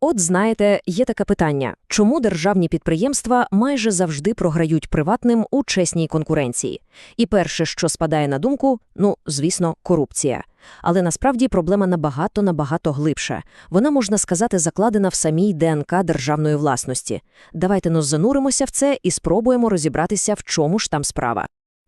От знаєте, є таке питання: чому державні підприємства майже завжди програють приватним у чесній конкуренції? І перше, що спадає на думку, ну, звісно, корупція. Але насправді проблема набагато набагато глибша. Вона, можна сказати, закладена в самій ДНК державної власності. Давайте nos зануримося в це і спробуємо розібратися, в чому ж там справа.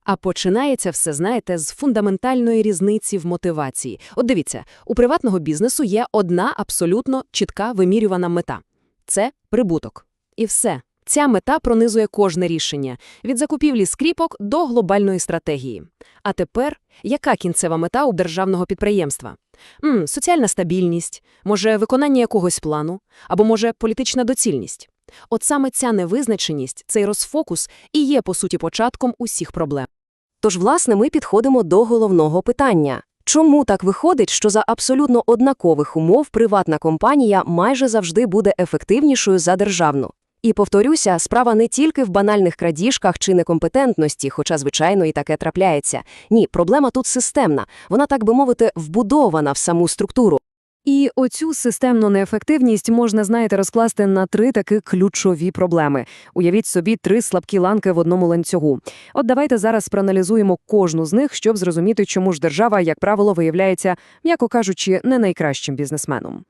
А починається все, знаєте, з фундаментальної різниці в мотивації. От дивіться, у приватного бізнесу є одна абсолютно чітка вимірювана мета – це прибуток. І все. Ця мета пронизує кожне рішення – від закупівлі скріпок до глобальної стратегії. А тепер, яка кінцева мета у державного підприємства? М, соціальна стабільність, може, виконання якогось плану, або, може, політична доцільність. От саме ця невизначеність, цей розфокус і є, по суті, початком усіх проблем. Тож, власне, ми підходимо до головного питання. Чому так виходить, що за абсолютно однакових умов приватна компанія майже завжди буде ефективнішою за державну? І повторюся, справа не тільки в банальних крадіжках чи некомпетентності, хоча, звичайно, і таке трапляється. Ні, проблема тут системна. Вона, так би мовити, вбудована в саму структуру. І оцю системну неефективність можна, знаєте, розкласти на три таки ключові проблеми. Уявіть собі три слабкі ланки в одному ланцюгу. От давайте зараз проаналізуємо кожну з них, щоб зрозуміти, чому ж держава, як правило, виявляється, м'яко кажучи, не найкращим бізнесменом.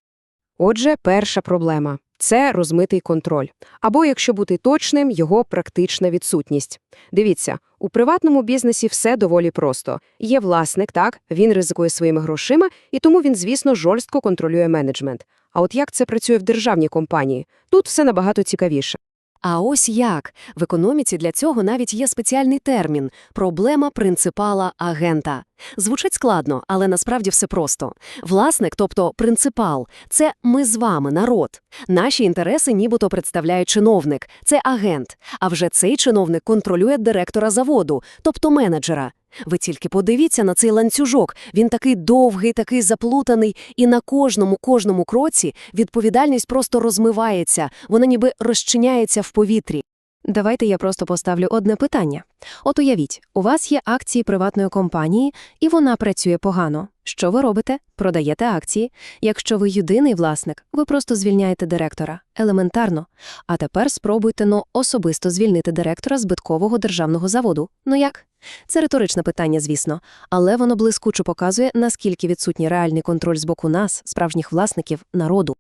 Отже, перша проблема це розмитий контроль. Або, якщо бути точним, його практична відсутність. Дивіться, у приватному бізнесі все доволі просто. Є власник, так, він ризикує своїми грошима, і тому він, звісно, жорстко контролює менеджмент. А от як це працює в державній компанії? Тут все набагато цікавіше. А ось як. В економіці для цього навіть є спеціальний термін – проблема принципала-агента. Звучить складно, але насправді все просто. Власник, тобто принципал – це ми з вами, народ. Наші інтереси нібито представляє чиновник – це агент. А вже цей чиновник контролює директора заводу, тобто менеджера. Ви тільки подивіться на цей ланцюжок. Він такий довгий, такий заплутаний, і на кожному, кожному кроці відповідальність просто розмивається, вона ніби розчиняється в повітрі. Давайте я просто поставлю одне питання. От уявіть, у вас є акції приватної компанії, і вона працює погано. Що ви робите? Продаєте акції. Якщо ви єдиний власник, ви просто звільняєте директора. Елементарно. А тепер спробуйте но особисто звільнити директора збиткового державного заводу. Ну як? Це риторичне питання, звісно, але воно блискуче показує, наскільки відсутній реальний контроль з боку нас, справжніх власників, народу.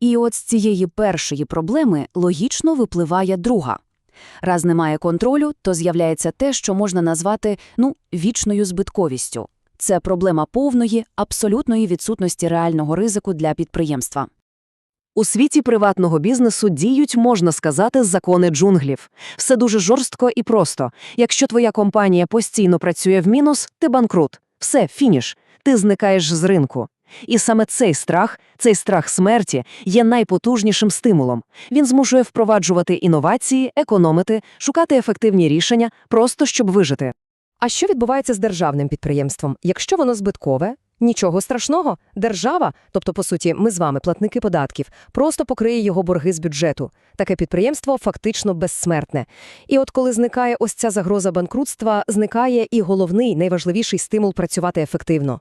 І от з цієї першої проблеми логічно випливає друга. Раз немає контролю, то з'являється те, що можна назвати ну, вічною збитковістю. Це проблема повної, абсолютної відсутності реального ризику для підприємства. У світі приватного бізнесу діють, можна сказати, закони джунглів. Все дуже жорстко і просто. Якщо твоя компанія постійно працює в мінус, ти банкрут. Все, фініш. Ти зникаєш з ринку. І саме цей страх, цей страх смерті, є найпотужнішим стимулом. Він змушує впроваджувати інновації, економити, шукати ефективні рішення, просто щоб вижити. А що відбувається з державним підприємством? Якщо воно збиткове, нічого страшного. Держава, тобто, по суті, ми з вами, платники податків, просто покриє його борги з бюджету. Таке підприємство фактично безсмертне. І от коли зникає ось ця загроза банкрутства, зникає і головний, найважливіший стимул працювати ефективно.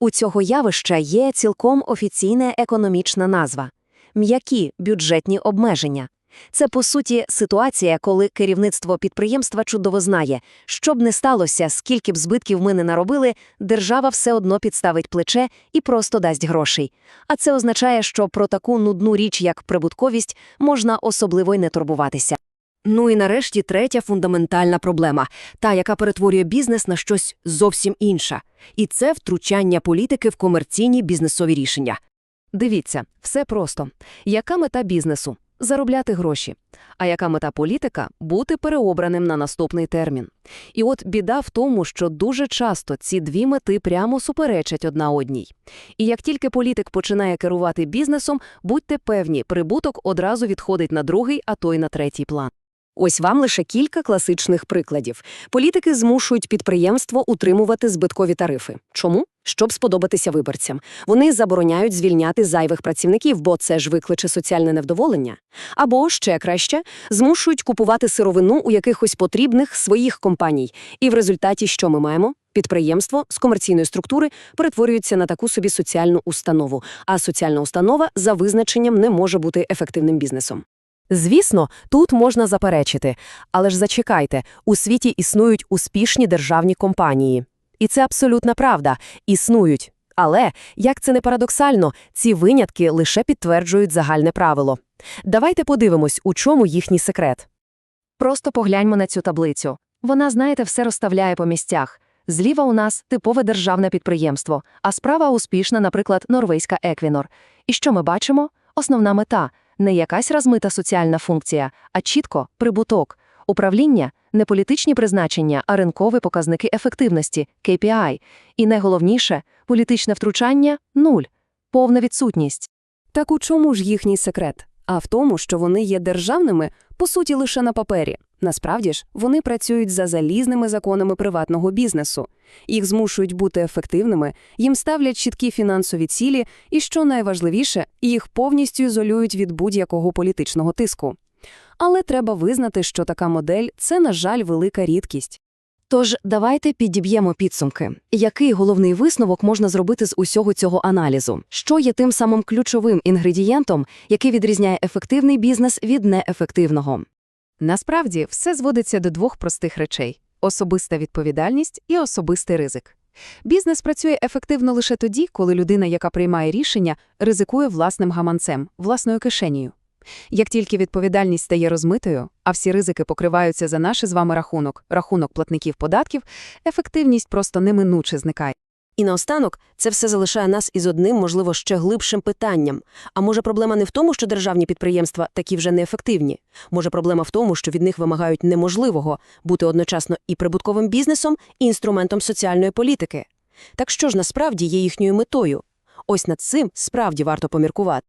У цього явища є цілком офіційна економічна назва – м'які бюджетні обмеження. Це, по суті, ситуація, коли керівництво підприємства чудово знає, що б не сталося, скільки б збитків ми не наробили, держава все одно підставить плече і просто дасть грошей. А це означає, що про таку нудну річ, як прибутковість, можна особливо й не турбуватися. Ну і нарешті третя фундаментальна проблема – та, яка перетворює бізнес на щось зовсім інше. І це втручання політики в комерційні бізнесові рішення. Дивіться, все просто. Яка мета бізнесу? Заробляти гроші. А яка мета політика? Бути переобраним на наступний термін. І от біда в тому, що дуже часто ці дві мети прямо суперечать одна одній. І як тільки політик починає керувати бізнесом, будьте певні, прибуток одразу відходить на другий, а то й на третій план. Ось вам лише кілька класичних прикладів. Політики змушують підприємство утримувати збиткові тарифи. Чому? Щоб сподобатися виборцям. Вони забороняють звільняти зайвих працівників, бо це ж викличе соціальне невдоволення. Або, ще краще, змушують купувати сировину у якихось потрібних своїх компаній. І в результаті що ми маємо? Підприємство з комерційної структури перетворюється на таку собі соціальну установу, а соціальна установа за визначенням не може бути ефективним бізнесом. Звісно, тут можна заперечити. Але ж зачекайте, у світі існують успішні державні компанії. І це абсолютна правда. Існують. Але, як це не парадоксально, ці винятки лише підтверджують загальне правило. Давайте подивимось, у чому їхній секрет. Просто погляньмо на цю таблицю. Вона, знаєте, все розставляє по місцях. Зліва у нас типове державне підприємство, а справа успішна, наприклад, норвезька Еквінор. І що ми бачимо? Основна мета – не якась розмита соціальна функція, а чітко прибуток. Управління – не політичні призначення, а ринкові показники ефективності – KPI. І найголовніше – політичне втручання – нуль. Повна відсутність. Так у чому ж їхній секрет? А в тому, що вони є державними, по суті, лише на папері. Насправді ж, вони працюють за залізними законами приватного бізнесу. Їх змушують бути ефективними, їм ставлять чіткі фінансові цілі і, що найважливіше, їх повністю ізолюють від будь-якого політичного тиску. Але треба визнати, що така модель – це, на жаль, велика рідкість. Тож давайте підіб'ємо підсумки. Який головний висновок можна зробити з усього цього аналізу? Що є тим самим ключовим інгредієнтом, який відрізняє ефективний бізнес від неефективного? Насправді, все зводиться до двох простих речей – особиста відповідальність і особистий ризик. Бізнес працює ефективно лише тоді, коли людина, яка приймає рішення, ризикує власним гаманцем, власною кишенею. Як тільки відповідальність стає розмитою, а всі ризики покриваються за наш з вами рахунок, рахунок платників податків, ефективність просто неминуче зникає. І наостанок, це все залишає нас із одним, можливо, ще глибшим питанням. А може проблема не в тому, що державні підприємства такі вже неефективні? Може проблема в тому, що від них вимагають неможливого бути одночасно і прибутковим бізнесом, і інструментом соціальної політики? Так що ж насправді є їхньою метою? Ось над цим справді варто поміркувати.